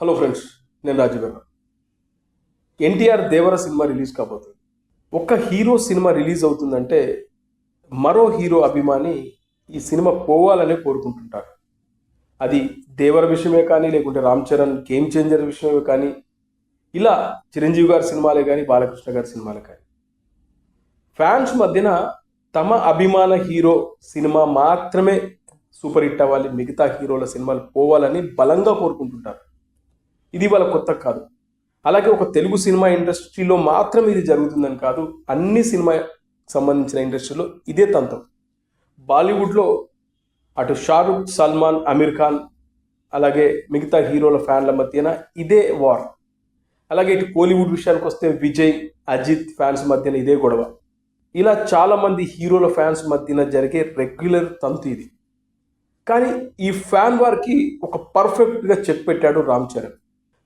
Hello friends నేను రాజీవ్ గారు NTR Devara cinema release కాబోతుంది. ఒక్క హీరో సినిమా రిలీజ్ అవుతుందంటే మరో హీరో అభిమాని ఈ సినిమా పోవాలనే కోరుకుంటుంటారు. అది దేవర విషయమే కానీ లేకుంటే రామ్ చరణ్ గేమ్ చేంజర్ విషయమే కానీ ఇలా చిరంజీవి గారి సినిమాలే కానీ బాలకృష్ణ గారి సినిమాలే కానీ. ఫ్యాన్స్ మధ్యన తమ అభిమాన హీరో సినిమా మాత్రమే సూపర్ హిట్ అవ్వాలి మిగతా హీరోల సినిమాలు పోవాలని బలంగా కోరుకుంటుంటారు. ఇది వాళ్ళ కొత్త కాదు. అలాగే ఒక తెలుగు సినిమా ఇండస్ట్రీలో మాత్రం ఇది జరుగుతుందని కాదు అన్ని సినిమా సంబంధించిన ఇండస్ట్రీలో ఇదే తంత్రం బాలీవుడ్లో అటు షారుఖ్ సల్మాన్ అమీర్ ఖాన్ అలాగే మిగతా హీరోల ఫ్యాన్ల మధ్యన ఇదే వార్. అలాగే ఇటు కోలీవుడ్ విషయానికి వస్తే విజయ్ అజిత్ ఫ్యాన్స్ మధ్యన ఇదే గొడవ. ఇలా చాలామంది హీరోల ఫ్యాన్స్ మధ్యన జరిగే రెగ్యులర్ తంతు ఇది. కానీ ఈ ఫ్యాన్ వార్కి ఒక పర్ఫెక్ట్గా చెక్ పెట్టాడు రామ్ చరణ్.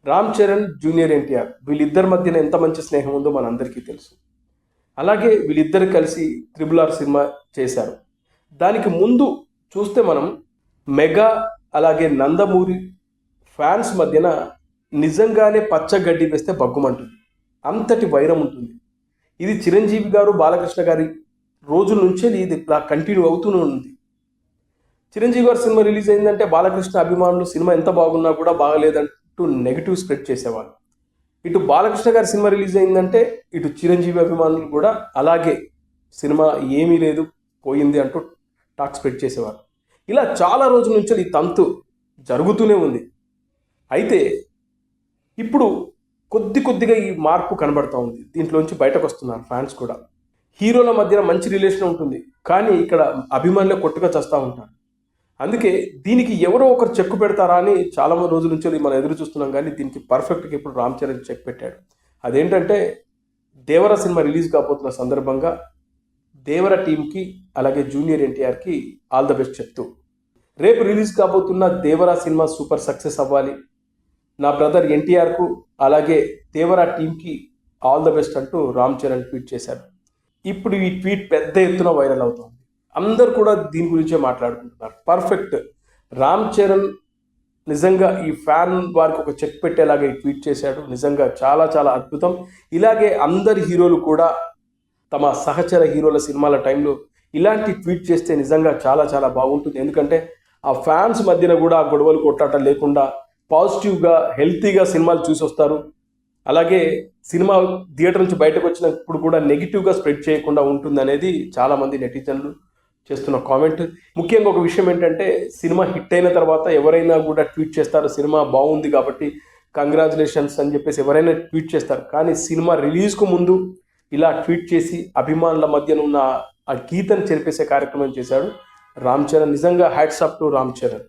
రామ్ చరణ్ జూనియర్ ఎన్టీఆర్ వీళ్ళిద్దరి మధ్యన ఎంత మంచి స్నేహం ఉందో మనందరికీ తెలుసు. అలాగే వీళ్ళిద్దరు కలిసి త్రిబుల్ ఆర్ సినిమా చేశారు. దానికి ముందు చూస్తే మనం మెగా అలాగే నందమూరి ఫ్యాన్స్ మధ్యన నిజంగానే పచ్చగడ్డి వేస్తే బగ్గుమంటుంది. అంతటి వైరం ఉంటుంది. ఇది చిరంజీవి గారు బాలకృష్ణ గారి రోజుల నుంచే ఇది ఇలా కంటిన్యూ అవుతూనే ఉంది. చిరంజీవి గారు సినిమా రిలీజ్ అయిందంటే బాలకృష్ణ అభిమానులు సినిమా ఎంత బాగున్నా కూడా బాగలేదంటే. నెగిటివ్ స్ప్రెడ్ చేసేవాళ్ళు. ఇటు బాలకృష్ణ గారి సినిమా రిలీజ్ అయిందంటే ఇటు చిరంజీవి అభిమానులు కూడా అలాగే సినిమా ఏమీ లేదు పోయింది అంటూ టాక్ స్ప్రెడ్ చేసేవారు. ఇలా చాలా రోజుల నుంచి ఈ తంతు జరుగుతూనే ఉంది. అయితే ఇప్పుడు కొద్ది కొద్దిగా ఈ మార్పు కనబడుతూ ఉంది. దీంట్లోంచి బయటకు వస్తున్నారు ఫ్యాన్స్ కూడా. హీరోల మధ్యన మంచి రిలేషన్ ఉంటుంది. కానీ ఇక్కడ అభిమానులే కొట్టుగా చేస్తూ ఉంటారు. అందుకే దీనికి ఎవరో ఒకరు చెక్ పెడతారా అని చాలా మంది రోజుల నుంచి మనం ఎదురు చూస్తున్నాం కానీ దీనికి పర్ఫెక్ట్గా ఇప్పుడు రామ్ చరణ్ చెక్ పెట్టాడు. అదేంటంటే దేవర సినిమా రిలీజ్ కాబోతున్న సందర్భంగా దేవర టీంకి అలాగే జూనియర్ ఎన్టీఆర్కి ఆల్ ద బెస్ట్ చెప్తూ రేపు రిలీజ్ కాబోతున్న దేవరా సినిమా సూపర్ సక్సెస్ అవ్వాలి. నా బ్రదర్ ఎన్టీఆర్కు అలాగే దేవరా టీంకి ఆల్ ద బెస్ట్ అంటూ రామ్ చరణ్ ట్వీట్ చేశారు ఇప్పుడు ఈ ట్వీట్ పెద్ద ఎత్తున వైరల్ అవుతోంది. అందరు కూడా దీని గురించే మాట్లాడుకుంటున్నారు. పర్ఫెక్ట్ రామ్ చరణ్ నిజంగా ఈ ఫ్యాన్ వారికి ఒక చెక్ పెట్టేలాగా ట్వీట్ చేశాడు. నిజంగా చాలా చాలా అద్భుతం. ఇలాగే అందరి హీరోలు కూడా తమ సహచర హీరోల సినిమాల టైంలో ఇలాంటి ట్వీట్ చేస్తే నిజంగా చాలా చాలా బాగుంటుంది. ఎందుకంటే ఆ ఫ్యాన్స్ మధ్యన కూడా ఆ గొడవలు కొట్టాట లేకుండా పాజిటివ్గా హెల్తీగా సినిమాలు చూసి వస్తారు అలాగే సినిమా థియేటర్ నుంచి బయటకు వచ్చినప్పుడు కూడా నెగిటివ్గా స్ప్రెడ్ చేయకుండా ఉంటుంది అనేది చాలామంది నెటిజన్లు చేస్తున్న కామెంట్ ముఖ్యంగా ఒక విషయం ఏంటంటే సినిమా హిట్ అయిన తర్వాత ఎవరైనా కూడా ట్వీట్ చేస్తారు సినిమా బాగుంది కాబట్టి కంగ్రాచులేషన్స్ అని చెప్పేసి ఎవరైనా ట్వీట్ చేస్తారు. కానీ సినిమా రిలీజ్కు ముందు ఇలా ట్వీట్ చేసి అభిమానుల మధ్యన ఉన్న ఆ గీతను చెరిపేసే కార్యక్రమం చేశాడు రామ్ చరణ్. నిజంగా హ్యాట్స్ టు రామ్ చరణ్.